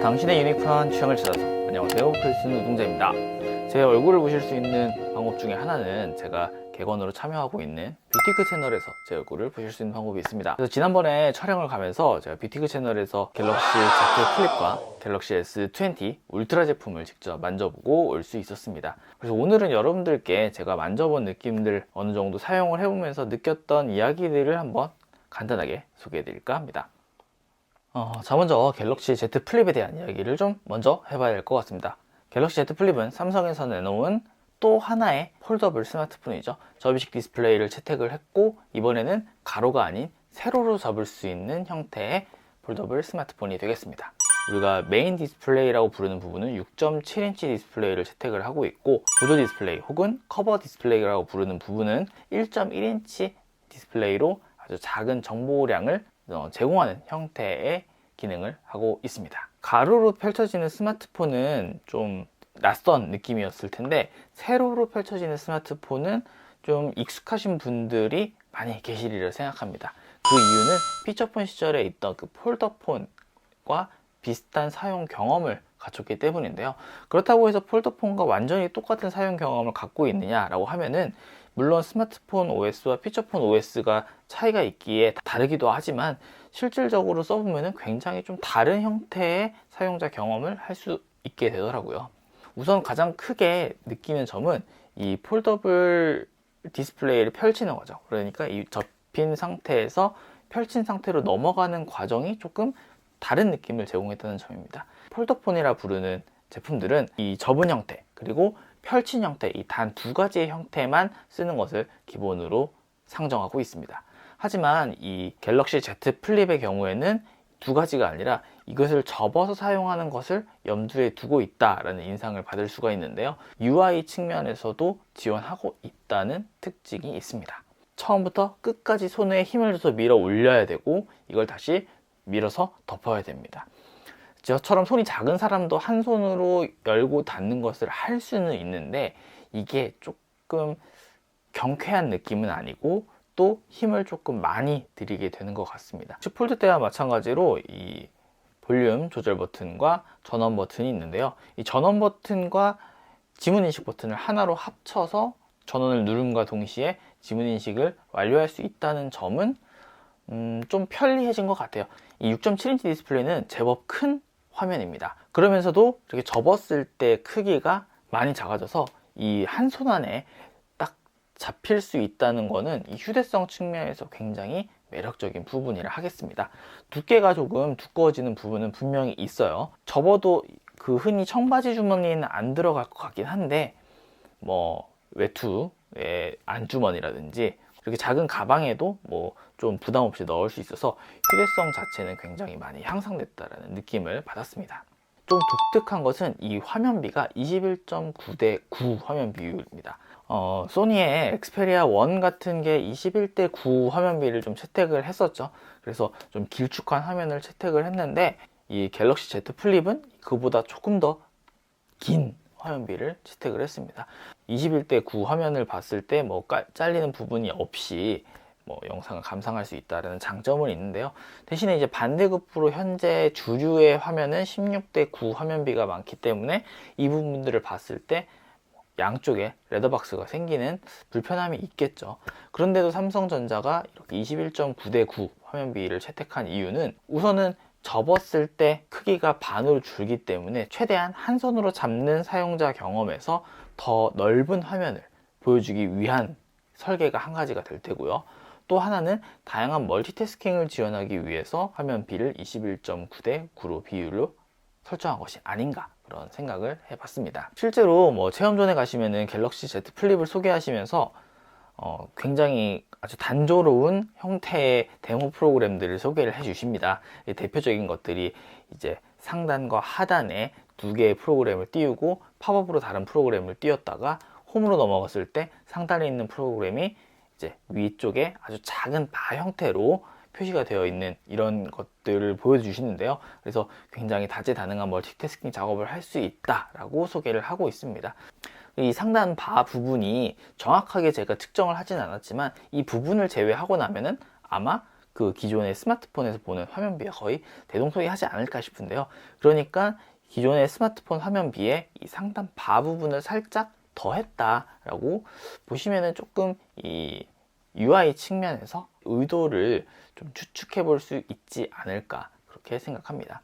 당신의 유니크한 취향을 찾아서 안녕하세요 필슨 노동자입니다. 제 얼굴을 보실 수 있는 방법 중에 하나는 제가 객원으로 참여하고 있는 뷰티크 채널에서 제 얼굴을 보실 수 있는 방법이 있습니다. 그래서 지난번에 촬영을 가면서 제가 뷰티크 채널에서 갤럭시 Z 플립과 갤럭시 S20 울트라 제품을 직접 만져보고 올 수 있었습니다. 그래서 오늘은 여러분들께 제가 만져본 느낌들 어느 정도 사용을 해보면서 느꼈던 이야기들을 한번 간단하게 소개해 드릴까 합니다 어, 자 먼저 갤럭시 Z 플립에 대한 이야기를 좀 먼저 해봐야 될것 같습니다. 갤럭시 Z 플립은 삼성에서 내놓은 또 하나의 폴더블 스마트폰이죠. 접이식 디스플레이를 채택을 했고 이번에는 가로가 아닌 세로로 접을 수 있는 형태의 폴더블 스마트폰이 되겠습니다. 우리가 메인 디스플레이라고 부르는 부분은 6.7인치 디스플레이를 채택을 하고 있고 보조 디스플레이 혹은 커버 디스플레이라고 부르는 부분은 1.1인치 디스플레이로 아주 작은 정보량을 어, 제공하는 형태의 기능을 하고 있습니다. 가로로 펼쳐지는 스마트폰은 좀 낯선 느낌이었을 텐데 세로로 펼쳐지는 스마트폰은 좀 익숙하신 분들이 많이 계시리라 생각합니다. 그 이유는 피처폰 시절에 있던 그 폴더폰과 비슷한 사용 경험을 갖췄기 때문인데요. 그렇다고 해서 폴더폰과 완전히 똑같은 사용 경험을 갖고 있느냐라고 하면은 물론 스마트폰 OS와 피처폰 OS가 차이가 있기에 다르기도 하지만 실질적으로 써보면 굉장히 좀 다른 형태의 사용자 경험을 할 수 있게 되더라고요. 우선 가장 크게 느끼는 점은 이 폴더블 디스플레이를 펼치는 거죠. 그러니까 이 접힌 상태에서 펼친 상태로 넘어가는 과정이 조금 다른 느낌을 제공했다는 점입니다. 폴더폰이라 부르는 제품들은 이 접은 형태 그리고 펼친 형태 이 단 두 가지의 형태만 쓰는 것을 기본으로 상정하고 있습니다. 하지만 이 갤럭시 Z 플립의 경우에는 두 가지가 아니라 이것을 접어서 사용하는 것을 염두에 두고 있다라는 인상을 받을 수가 있는데요. UI 측면에서도 지원하고 있다는 특징이 있습니다. 처음부터 끝까지 손에 힘을 줘서 밀어 올려야 되고 이걸 다시 밀어서 덮어야 됩니다. 저처럼 손이 작은 사람도 한 손으로 열고 닫는 것을 할 수는 있는데 이게 조금 경쾌한 느낌은 아니고 또 힘을 조금 많이 들이게 되는 것 같습니다. 폴드 때와 마찬가지로 이 볼륨 조절 버튼과 전원 버튼이 있는데요. 이 전원 버튼과 지문 인식 버튼을 하나로 합쳐서 전원을 누름과 동시에 지문 인식을 완료할 수 있다는 점은 음, 좀 편리해진 것 같아요. 이 6.7인치 디스플레이는 제법 큰 화면입니다. 그러면서도 이렇게 접었을 때 크기가 많이 작아져서 이 한 손 안에 딱 잡힐 수 있다는 거는 이 휴대성 측면에서 굉장히 매력적인 부분이라 하겠습니다. 두께가 조금 두꺼워지는 부분은 분명히 있어요. 접어도 그 흔히 청바지 주머니에는 안 들어갈 것 같긴 한데 뭐 외투의 안주머니라든지 이렇게 작은 가방에도 뭐 좀 부담 없이 넣을 수 있어서 휴대성 자체는 굉장히 많이 향상됐다라는 느낌을 받았습니다. 좀 독특한 것은 이 화면비가 21.9 대 9 화면 비율입니다. 어, 소니의 엑스페리아 1 같은 게 21대 9 화면비를 좀 채택을 했었죠. 그래서 좀 길쭉한 화면을 채택을 했는데 이 갤럭시 Z 플립은 그보다 조금 더 긴 화면비를 채택을 했습니다. 21대 9 화면을 봤을 때 뭐 잘리는 부분이 없이 뭐 영상을 감상할 수 있다는 장점은 있는데요. 대신에 이제 반대급부로 현재 주류의 화면은 16대 9 화면비가 많기 때문에 이 부분들을 봤을 때 양쪽에 레더박스가 생기는 불편함이 있겠죠. 그런데도 삼성전자가 이렇게 21.9대 9 화면비를 채택한 이유는 우선은 접었을 때 크기가 반으로 줄기 때문에 최대한 한 손으로 잡는 사용자 경험에서 더 넓은 화면을 보여주기 위한 설계가 한 가지가 될 테고요. 또 하나는 다양한 멀티태스킹을 지원하기 위해서 화면 비를 21.9 대 9로 비율로 설정한 것이 아닌가 그런 생각을 해봤습니다. 실제로 뭐 체험존에 가시면은 갤럭시 Z 플립을 소개하시면서 어, 굉장히 아주 단조로운 형태의 데모 프로그램들을 소개를 해주십니다. 대표적인 것들이 이제 상단과 하단에 두 개의 프로그램을 띄우고 팝업으로 다른 프로그램을 띄웠다가 홈으로 넘어갔을 때 상단에 있는 프로그램이 이제 위쪽에 아주 작은 바 형태로 표시가 되어 있는 이런 것들을 보여주시는데요. 그래서 굉장히 다재다능한 멀티태스킹 작업을 할 수 있다라고 소개를 하고 있습니다. 이 상단 바 부분이 정확하게 제가 측정을 하진 않았지만 이 부분을 제외하고 나면은 아마 그 기존의 스마트폰에서 보는 화면비와 거의 대동소이하지 않을까 싶은데요. 그러니까 기존의 스마트폰 화면비에 이 상단 바 부분을 살짝 더했다라고 보시면은 조금 이 UI 측면에서 의도를 좀 추측해 볼 수 있지 않을까 그렇게 생각합니다.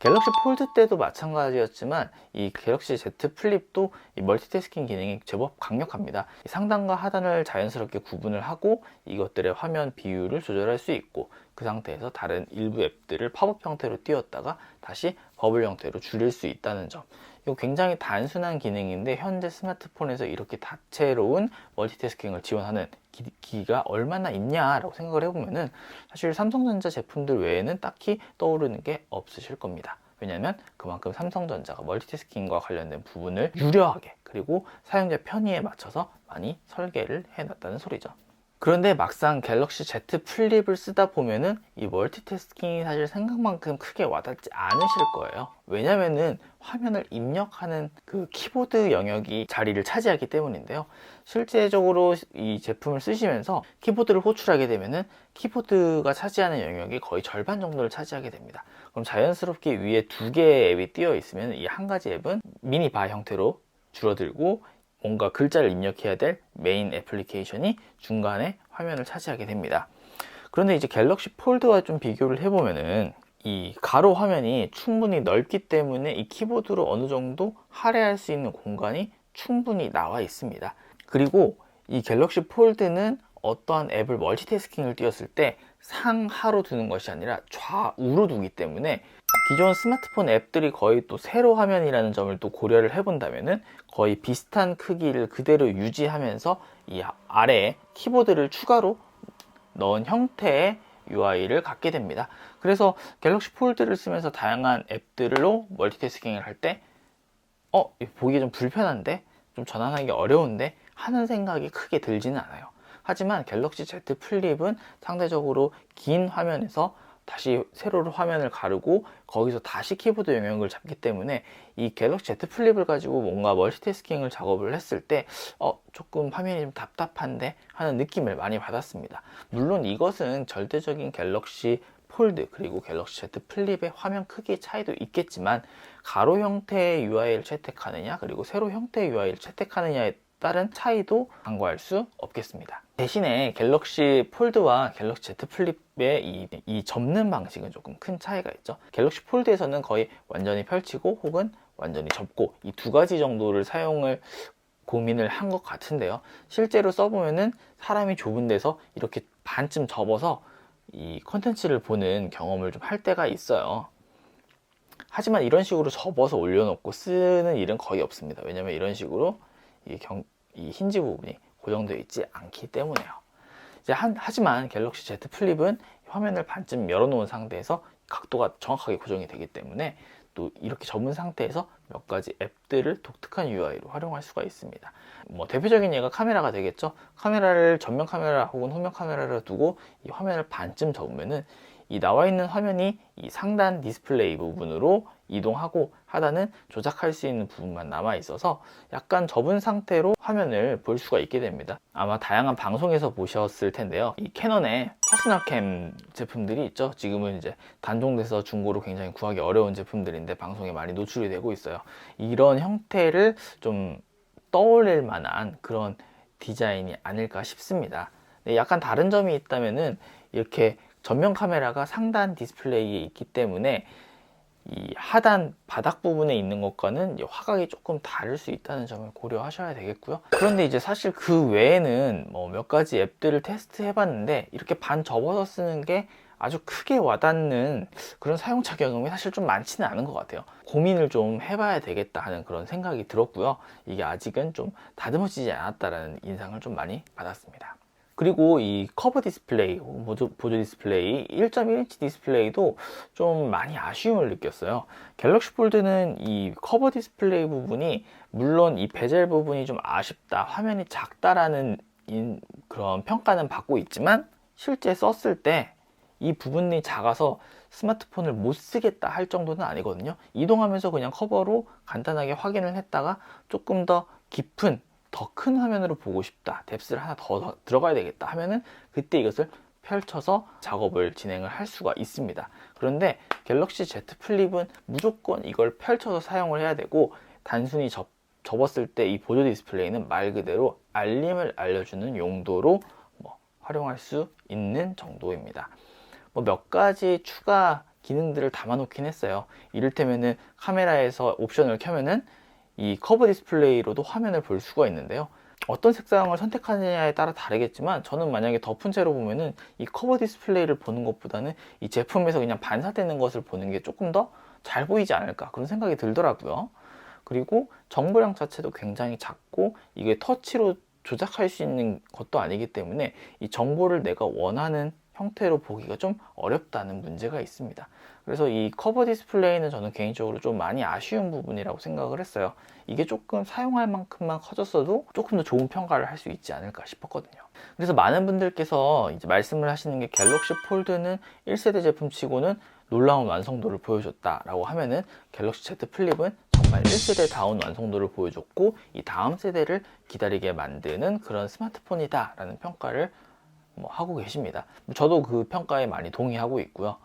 갤럭시 폴드 때도 마찬가지였지만 이 갤럭시 Z 플립도 이 멀티태스킹 기능이 제법 강력합니다. 이 상단과 하단을 자연스럽게 구분을 하고 이것들의 화면 비율을 조절할 수 있고 그 상태에서 다른 일부 앱들을 팝업 형태로 띄웠다가 다시 버블 형태로 줄일 수 있다는 점. 이거 굉장히 단순한 기능인데 현재 스마트폰에서 이렇게 다채로운 멀티태스킹을 지원하는 기, 가 얼마나 있냐라고 생각을 해보면은 사실 삼성전자 제품들 외에는 딱히 떠오르는 게 없으실 겁니다. 왜냐하면 그만큼 삼성전자가 멀티태스킹과 관련된 부분을 유려하게 그리고 사용자 편의에 맞춰서 많이 설계를 해놨다는 소리죠. 그런데 막상 갤럭시 Z 플립을 쓰다 보면은 이 멀티태스킹이 사실 생각만큼 크게 와닿지 않으실 거예요. 왜냐면은 화면을 입력하는 그 키보드 영역이 자리를 차지하기 때문인데요. 실제적으로 이 제품을 쓰시면서 키보드를 호출하게 되면은 키보드가 차지하는 영역이 거의 절반 정도를 차지하게 됩니다. 그럼 자연스럽게 위에 두 개의 앱이 띄어 있으면 이 한 가지 앱은 미니 바 형태로 줄어들고 뭔가 글자를 입력해야 될 메인 애플리케이션이 중간에 화면을 차지하게 됩니다. 그런데 이제 갤럭시 폴드와 좀 비교를 해보면은 이 가로 화면이 충분히 넓기 때문에 이 키보드로 어느 정도 할애할 수 있는 공간이 충분히 나와 있습니다. 그리고 이 갤럭시 폴드는 어떠한 앱을 멀티태스킹을 띄웠을 때 상하로 두는 것이 아니라 좌우로 두기 때문에 기존 스마트폰 앱들이 거의 또 세로 화면이라는 점을 또 고려를 해본다면은 거의 비슷한 크기를 그대로 유지하면서 이 아래에 키보드를 추가로 넣은 형태의 UI를 갖게 됩니다. 그래서 갤럭시 폴드를 쓰면서 다양한 앱들로 멀티태스킹을 할 때, 어, 보기 좀 불편한데? 좀 전환하기 어려운데? 하는 생각이 크게 들지는 않아요. 하지만 갤럭시 Z 플립은 상대적으로 긴 화면에서 다시 세로로 화면을 가르고 거기서 다시 키보드 영역을 잡기 때문에 이 갤럭시 Z 플립을 가지고 뭔가 멀티태스킹을 작업을 했을 때 어, 조금 화면이 좀 답답한데 하는 느낌을 많이 받았습니다. 물론 이것은 절대적인 갤럭시 폴드 그리고 갤럭시 Z 플립의 화면 크기 차이도 있겠지만 가로 형태의 UI를 채택하느냐 그리고 세로 형태의 UI를 채택하느냐에 따른 차이도 간과할 수 없겠습니다. 대신에 갤럭시 폴드와 갤럭시 Z 플립의 이, 이 접는 방식은 조금 큰 차이가 있죠. 갤럭시 폴드에서는 거의 완전히 펼치고 혹은 완전히 접고 이 두 가지 정도를 사용을 고민을 한 것 같은데요. 실제로 써보면은 사람이 좁은 데서 이렇게 반쯤 접어서 이 컨텐츠를 보는 경험을 좀 할 때가 있어요. 하지만 이런 식으로 접어서 올려놓고 쓰는 일은 거의 없습니다. 왜냐면 이런 식으로 이, 경, 이 힌지 부분이 고정되어 있지 않기 때문에요. 이제 한, 하지만 갤럭시 Z 플립은 화면을 반쯤 열어놓은 상태에서 각도가 정확하게 고정이 되기 때문에 또 이렇게 접은 상태에서 몇 가지 앱들을 독특한 UI로 활용할 수가 있습니다. 뭐 대표적인 예가 카메라가 되겠죠. 카메라를 전면 카메라 혹은 후면 카메라를 두고 이 화면을 반쯤 접으면은 이 나와 있는 화면이 이 상단 디스플레이 부분으로 이동하고 하단은 조작할 수 있는 부분만 남아 있어서 약간 접은 상태로 화면을 볼 수가 있게 됩니다. 아마 다양한 방송에서 보셨을 텐데요. 이 캐논의 퍼스널캠 제품들이 있죠. 지금은 이제 단종돼서 중고로 굉장히 구하기 어려운 제품들인데 방송에 많이 노출이 되고 있어요. 이런 형태를 좀 떠올릴 만한 그런 디자인이 아닐까 싶습니다. 약간 다른 점이 있다면은 이렇게 전면 카메라가 상단 디스플레이에 있기 때문에 이 하단 바닥 부분에 있는 것과는 화각이 조금 다를 수 있다는 점을 고려하셔야 되겠고요. 그런데 이제 사실 그 외에는 뭐 몇 가지 앱들을 테스트 해봤는데 이렇게 반 접어서 쓰는 게 아주 크게 와닿는 그런 사용자 경험이 사실 좀 많지는 않은 것 같아요. 고민을 좀 해봐야 되겠다 하는 그런 생각이 들었고요. 이게 아직은 좀 다듬어지지 않았다라는 인상을 좀 많이 받았습니다. 그리고 이 커버 디스플레이, 보조, 보조 디스플레이, 1.1인치 디스플레이도 좀 많이 아쉬움을 느꼈어요. 갤럭시 폴드는 이 커버 디스플레이 부분이 물론 이 베젤 부분이 좀 아쉽다, 화면이 작다라는 인, 그런 평가는 받고 있지만 실제 썼을 때 이 부분이 작아서 스마트폰을 못 쓰겠다 할 정도는 아니거든요. 이동하면서 그냥 커버로 간단하게 확인을 했다가 조금 더 깊은 더 큰 화면으로 보고 싶다 뎁스를 하나 더, 더 들어가야 되겠다 하면은 그때 이것을 펼쳐서 작업을 진행을 할 수가 있습니다. 그런데 갤럭시 Z 플립은 무조건 이걸 펼쳐서 사용을 해야 되고 단순히 접, 접었을 때 이 보조 디스플레이는 말 그대로 알림을 알려주는 용도로 뭐 활용할 수 있는 정도입니다. 뭐 몇 가지 추가 기능들을 담아놓긴 했어요. 이를테면은 카메라에서 옵션을 켜면은 이 커브 디스플레이로도 화면을 볼 수가 있는데요. 어떤 색상을 선택하느냐에 따라 다르겠지만 저는 만약에 덮은 채로 보면은 이 커버 디스플레이를 보는 것보다는 이 제품에서 그냥 반사되는 것을 보는 게 조금 더 잘 보이지 않을까 그런 생각이 들더라고요. 그리고 정보량 자체도 굉장히 작고 이게 터치로 조작할 수 있는 것도 아니기 때문에 이 정보를 내가 원하는 형태로 보기가 좀 어렵다는 문제가 있습니다. 그래서 이 커버 디스플레이는 저는 개인적으로 좀 많이 아쉬운 부분이라고 생각을 했어요. 이게 조금 사용할 만큼만 커졌어도 조금 더 좋은 평가를 할 수 있지 않을까 싶었거든요. 그래서 많은 분들께서 이제 말씀을 하시는 게 갤럭시 폴드는 1세대 제품치고는 놀라운 완성도를 보여줬다라고 하면은 갤럭시 Z 플립은 정말 1세대 다운 완성도를 보여줬고 이 다음 세대를 기다리게 만드는 그런 스마트폰이다라는 평가를 뭐 하고 계십니다. 저도 그 평가에 많이 동의하고 있고요.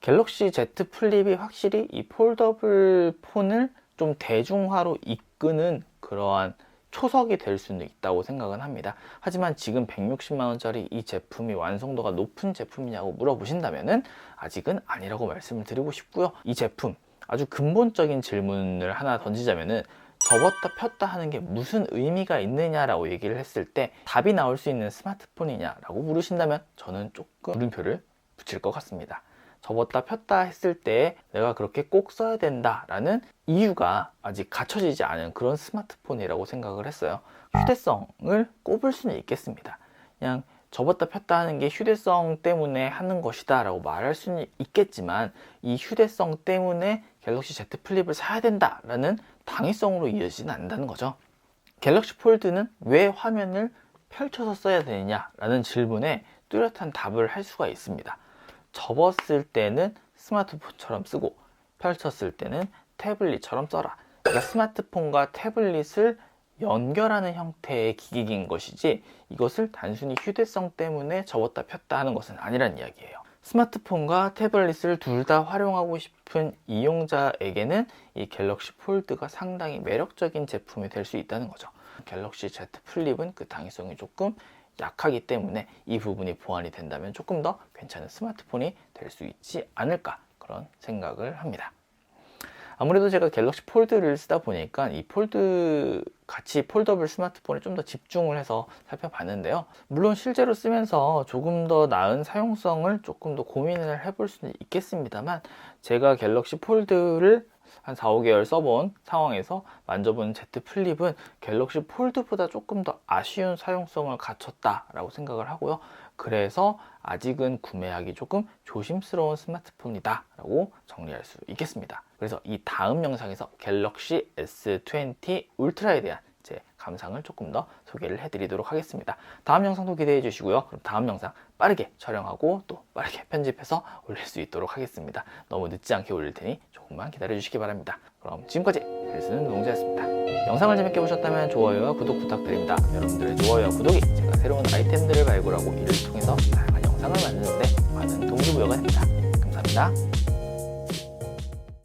갤럭시 Z 플립이 확실히 이 폴더블 폰을 좀 대중화로 이끄는 그러한 초석이 될 수는 있다고 생각은 합니다. 하지만 지금 160만원짜리 이 제품이 완성도가 높은 제품이냐고 물어보신다면은 아직은 아니라고 말씀을 드리고 싶고요. 이 제품 아주 근본적인 질문을 하나 던지자면은 접었다 폈다 하는 게 무슨 의미가 있느냐라고 얘기를 했을 때 답이 나올 수 있는 스마트폰이냐라고 물으신다면 저는 조금 물음표를 붙일 것 같습니다. 접었다 폈다 했을 때 내가 그렇게 꼭 써야 된다라는 이유가 아직 갖춰지지 않은 그런 스마트폰이라고 생각을 했어요. 휴대성을 꼽을 수는 있겠습니다. 그냥 접었다 폈다 하는 게 휴대성 때문에 하는 것이다 라고 말할 수는 있겠지만 이 휴대성 때문에 갤럭시 Z 플립을 사야 된다라는 당위성으로 이어지진 않는다는 거죠. 갤럭시 폴드는 왜 화면을 펼쳐서 써야 되느냐라는 질문에 뚜렷한 답을 할 수가 있습니다. 접었을 때는 스마트폰처럼 쓰고 펼쳤을 때는 태블릿처럼 써라. 그러니까 스마트폰과 태블릿을 연결하는 형태의 기기인 것이지 이것을 단순히 휴대성 때문에 접었다 폈다 하는 것은 아니란 이야기예요. 스마트폰과 태블릿을 둘 다 활용하고 싶은 이용자에게는 이 갤럭시 폴드가 상당히 매력적인 제품이 될 수 있다는 거죠. 갤럭시 Z 플립은 그 당위성이 조금 약하기 때문에 이 부분이 보완이 된다면 조금 더 괜찮은 스마트폰이 될 수 있지 않을까 그런 생각을 합니다. 아무래도 제가 갤럭시 폴드를 쓰다 보니까 이 폴드 같이 폴더블 스마트폰에 좀 더 집중을 해서 살펴봤는데요. 물론 실제로 쓰면서 조금 더 나은 사용성을 조금 더 고민을 해볼 수는 있겠습니다만 제가 갤럭시 폴드를 한 4, 5개월 써본 상황에서 만져본 Z 플립은 갤럭시 폴드보다 조금 더 아쉬운 사용성을 갖췄다라고 생각을 하고요. 그래서 아직은 구매하기 조금 조심스러운 스마트폰이다 라고 정리할 수 있겠습니다. 그래서 이 다음 영상에서 갤럭시 S20 울트라에 대한 제 감상을 조금 더 소개를 해드리도록 하겠습니다. 다음 영상도 기대해 주시고요. 그럼 다음 영상 빠르게 촬영하고 또 빠르게 편집해서 올릴 수 있도록 하겠습니다. 너무 늦지 않게 올릴 테니 조금만 기다려 주시기 바랍니다. 그럼 지금까지 헬스는 노동자였습니다. 영상을 재밌게 보셨다면 좋아요와 구독 부탁드립니다. 여러분들의 좋아요와 구독이 새로운 아이템들을 발굴하고 이를 통해서 다양한 영상을 만드는데 많은 동기부여가 됩니다. 감사합니다.